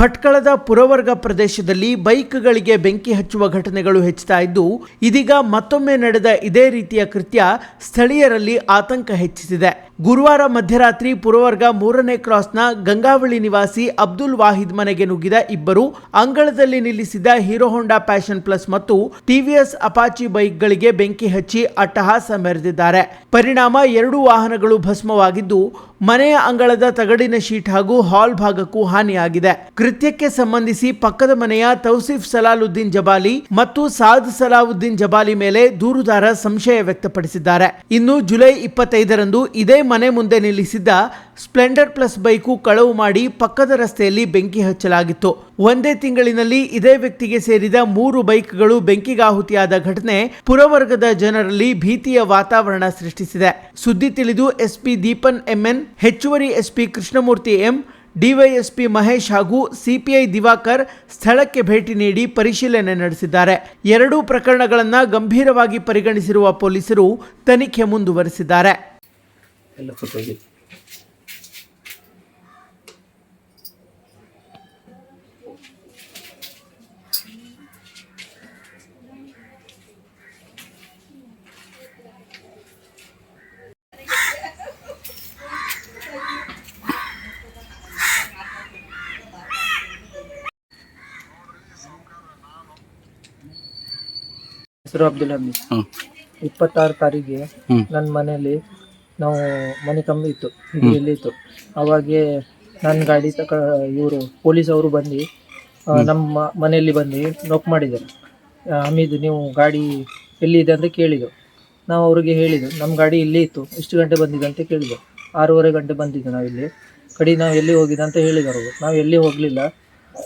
ಭಟ್ಕಳದ ಪುರವರ್ಗ ಪ್ರದೇಶದಲ್ಲಿ ಬೈಕ್ಗಳಿಗೆ ಬೆಂಕಿ ಹಚ್ಚುವ ಘಟನೆಗಳು ಹೆಚ್ಚುತ್ತಾ ಇದ್ದು, ಇದೀಗ ಮತ್ತೊಮ್ಮೆ ನಡೆದ ಇದೇ ರೀತಿಯ ಕೃತ್ಯ ಸ್ಥಳೀಯರಲ್ಲಿ ಆತಂಕ ಹೆಚ್ಚಿಸಿದೆ. ಗುರುವಾರ ಮಧ್ಯರಾತ್ರಿ ಪುರವರ್ಗ ಮೂರನೇ ಕ್ರಾಸ್ನ ಗಂಗಾವಳಿ ನಿವಾಸಿ ಅಬ್ದುಲ್ ವಾಹಿದ್ ಮನೆಗೆ ನುಗ್ಗಿದ ಇಬ್ಬರು ಅಂಗಳದಲ್ಲಿ ನಿಲ್ಲಿಸಿದ ಹೀರೋ ಹೋಂಡಾ ಪ್ಯಾಷನ್ ಪ್ಲಸ್ ಮತ್ತು ಟಿವಿಎಸ್ ಅಪಾಚಿ ಬೈಕ್ಗಳಿಗೆ ಬೆಂಕಿ ಹಚ್ಚಿ ಅಟ್ಟಹಾಸ ಮೆರೆದಿದ್ದಾರೆ. ಪರಿಣಾಮ ಎರಡೂ ವಾಹನಗಳು ಭಸ್ಮವಾಗಿದ್ದು, ಮನೆಯ ಅಂಗಳದ ತಗಡಿನ ಶೀಟ್ ಹಾಗೂ ಹಾಲ್ ಭಾಗಕ್ಕೂ ಹಾನಿಯಾಗಿದೆ. ಕೃತ್ಯಕ್ಕೆ ಸಂಬಂಧಿಸಿ ಪಕ್ಕದ ಮನೆಯ ತೌಸಿಫ್ ಸಲಾಲುದ್ದೀನ್ ಜಬಾಲಿ ಮತ್ತು ಸಾದ್ ಸಲಾವುದ್ದೀನ್ ಜಬಾಲಿ ಮೇಲೆ ದೂರುದಾರ ಸಂಶಯ ವ್ಯಕ್ತಪಡಿಸಿದ್ದಾರೆ. ಇನ್ನು ಜುಲೈ ಇಪ್ಪತ್ತೈದರಂದು ಇದೇ ಮನೆ ಮುಂದೆ ನಿಲ್ಲಿಸಿದ್ದ ಸ್ಪ್ಲೆಂಡರ್ ಪ್ಲಸ್ ಬೈಕು ಕಳವು ಮಾಡಿ ಪಕ್ಕದ ರಸ್ತೆಯಲ್ಲಿ ಬೆಂಕಿ ಹಚ್ಚಲಾಗಿತ್ತು. ಒಂದೇ ತಿಂಗಳಿನಲ್ಲಿ ಇದೇ ವ್ಯಕ್ತಿಗೆ ಸೇರಿದ ಮೂರು ಬೈಕ್ಗಳು ಬೆಂಕಿಗಾಹುತಿಯಾದ ಘಟನೆ ಪುರವರ್ಗದ ಜನರಲ್ಲಿ ಭೀತಿಯ ವಾತಾವರಣ ಸೃಷ್ಟಿಸಿದೆ. ಸುದ್ದಿ ತಿಳಿದು ಎಸ್ಪಿ ದೀಪನ್ ಎಂಎನ್, ಹೆಚ್ಚುವರಿ SP Krishnamurthy M DySP Mahesh ಹಾಗೂ ಸಿಪಿಐ ದಿವಾಕರ್ ಸ್ಥಳಕ್ಕೆ ಭೇಟಿ ನೀಡಿ ಪರಿಶೀಲನೆ ನಡೆಸಿದ್ದಾರೆ. ಎರಡೂ ಪ್ರಕರಣಗಳನ್ನು ಗಂಭೀರವಾಗಿ ಪರಿಗಣಿಸಿರುವ ಪೊಲೀಸರು ತನಿಖೆ ಮುಂದುವರೆಸಿದ್ದಾರೆ. ಹೆಸರು ಅಬ್ದುಲ್ ಹಮೀದ್. ಹ್ಮ್. ಇಪ್ಪತ್ತಾರು ತಾರೀಕಿಗೆ ಹ್ಮ್. ನನ್ನ ಮನೆಯಲ್ಲಿ ನಾವು ಮನೆ ಕಮ್ಮಿ ಇತ್ತು ಇಲ್ಲಿ ಇತ್ತು. ಅವಾಗೆ ನನ್ನ ಗಾಡಿ ತಕ ಇವರು ಪೊಲೀಸ್ ಅವರು ಬಂದು ಆ, ನಮ್ಮ ಮನೆಯಲ್ಲಿ ಬಂದು ನೋಕ್ ಮಾಡಿದ್ದಾರೆ ಆ, ಹಮೀದ್ ನೀವು ಗಾಡಿ ಎಲ್ಲಿದೆ ಅಂತ ಕೇಳಿದ್ರು. ನಾವು ಅವರಿಗೆ ಹೇಳಿದ್ದು ನಮ್ಮ ಗಾಡಿ ಇಲ್ಲೇ ಇತ್ತು ಎಷ್ಟು ಗಂಟೆ ಬಂದಿದೆ ಅಂತ ಕೇಳಿದ್ರು ಆರೂವರೆ ಗಂಟೆ ಬಂದಿದ್ದು ನಾವಿಲ್ಲಿ ಕಡೆ ನಾವು ಎಲ್ಲಿ ಹೋಗಿದೆ ಅಂತ ಹೇಳಿದರು ಅವರು. ನಾವು ಎಲ್ಲಿ ಹೋಗಲಿಲ್ಲ.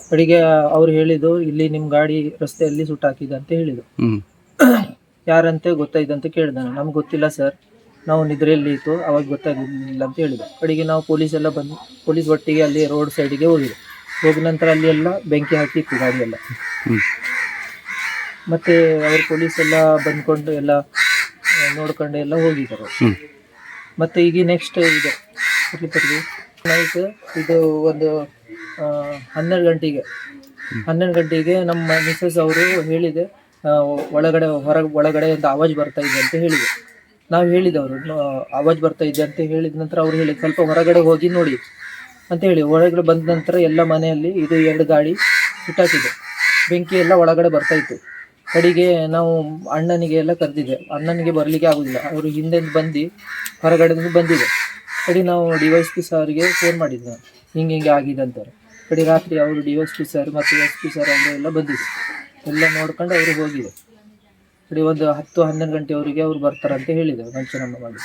ಕಡೆಗೆ ಅವ್ರು ಹೇಳಿದ್ದು ಇಲ್ಲಿ ನಿಮ್ಮ ಗಾಡಿ ರಸ್ತೆಯಲ್ಲಿ ಸುಟ್ಟಾಕಿದೆ ಅಂತ ಹೇಳಿದರು. ಹ್ಮ್. ಯಾರಂತೆ ಗೊತ್ತಾಯ್ತು ಅಂತ ಕೇಳಿದೆ ನಾನು ನಮ್ಗೆ ಗೊತ್ತಿಲ್ಲ ಸರ್ ನಾವು ನಿದ್ರೆಯಲ್ಲಿ ಇತ್ತು ಅವಾಗ ಗೊತ್ತಾಗಿಲ್ಲ ಅಂತ ಹೇಳಿದೆ ಕಡೆಗೆ ನಾವು ಪೊಲೀಸ್ ಎಲ್ಲ ಬಂದು ಪೊಲೀಸ್ ಒಟ್ಟಿಗೆ ಅಲ್ಲಿ ರೋಡ್ ಸೈಡಿಗೆ ಹೋಗಿದ್ದೆ ಹೋದ ನಂತರ ಅಲ್ಲಿ ಎಲ್ಲ ಬೆಂಕಿ ಹಾಕಿತ್ತು ಗಾಡಿ ಎಲ್ಲ. ಮತ್ತೆ ಅವ್ರು ಪೊಲೀಸ್ ಎಲ್ಲ ಬಂದ್ಕೊಂಡು ಎಲ್ಲ ನೋಡ್ಕೊಂಡು ಎಲ್ಲ ಹೋಗಿದ್ದಾರೆ. ಮತ್ತೆ ಈಗ ನೆಕ್ಸ್ಟ್ ಇದೆ ನೈಟ್ ಇದು ಒಂದು ಹನ್ನೆರಡು ಗಂಟೆಗೆ. ಹನ್ನೆರಡು ಗಂಟೆಗೆ ನಮ್ಮ ಮಿಸಸ್ ಅವರು ಹೇಳಿದೆ ಒಳಗಡೆ, ಹೊರ ಒಳಗಡೆ ಒಂದು ಆವಾಜ್ ಬರ್ತಾ ಇದೆ ಅಂತ ಹೇಳಿದೆ ನಾವು ಹೇಳಿದವರು ಆವಾಜ್ ಬರ್ತಾ ಇದೆ ಅಂತ ಹೇಳಿದ ನಂತರ ಅವ್ರು ಹೇಳಿದ ಸ್ವಲ್ಪ ಹೊರಗಡೆ ಹೋಗಿ ನೋಡಿ ಅಂತ ಹೇಳಿ. ಒಳಗಡೆ ಬಂದ ನಂತರ ಎಲ್ಲ ಮನೆಯಲ್ಲಿ ಇದು ಎರಡು ಗಾಡಿ ಸುಟ್ಟಾಕಿದೆ ಬೆಂಕಿ ಎಲ್ಲ ಒಳಗಡೆ ಬರ್ತಾ ಇತ್ತು. ಕಡೆಗೆ ನಾವು ಅಣ್ಣನಿಗೆ ಎಲ್ಲ ಕರೆದಿದ್ದೆ ಅಣ್ಣನಿಗೆ ಬರಲಿಕ್ಕೆ ಆಗೋದಿಲ್ಲ. ಅವರು ಹಿಂದೆ ಬಂದು ಹೊರಗಡೆಯಿಂದ ಬಂದಿದೆ. ಕಡೆ ನಾವು ಡಿ ವೈಸ್ ಪಿ ಸರ್ಗೆ ಫೋನ್ ಮಾಡಿದ್ದೆ ನಾನು ಹಿಂಗೆ ಹಿಂಗೆ ಆಗಿದೆ ಅಂತಾರೆ. ಕಡೆ ರಾತ್ರಿ ಅವರು D Y S P sir ಮತ್ತು ಎಸ್ ಪಿ ಸರ್ ಅವರು ಎಲ್ಲ ಬಂದಿದೆ ಎಲ್ಲ ನೋಡ್ಕೊಂಡು ಅವರು ಹೋಗಿದೆ ಕಡೆ ಒಂದು ಹತ್ತು ಹನ್ನೊಂದು ಗಂಟೆವರೆಗೆ ಅವ್ರು ಬರ್ತಾರಂತ ಹೇಳಿದರು ಪಂಚನಾಮ ಮಾಡಿ.